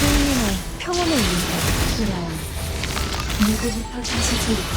소인님은 평온을 위해 돌아온 누구부터 다시 돌리고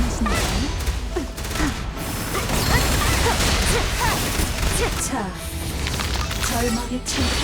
자, 절망의 침투적인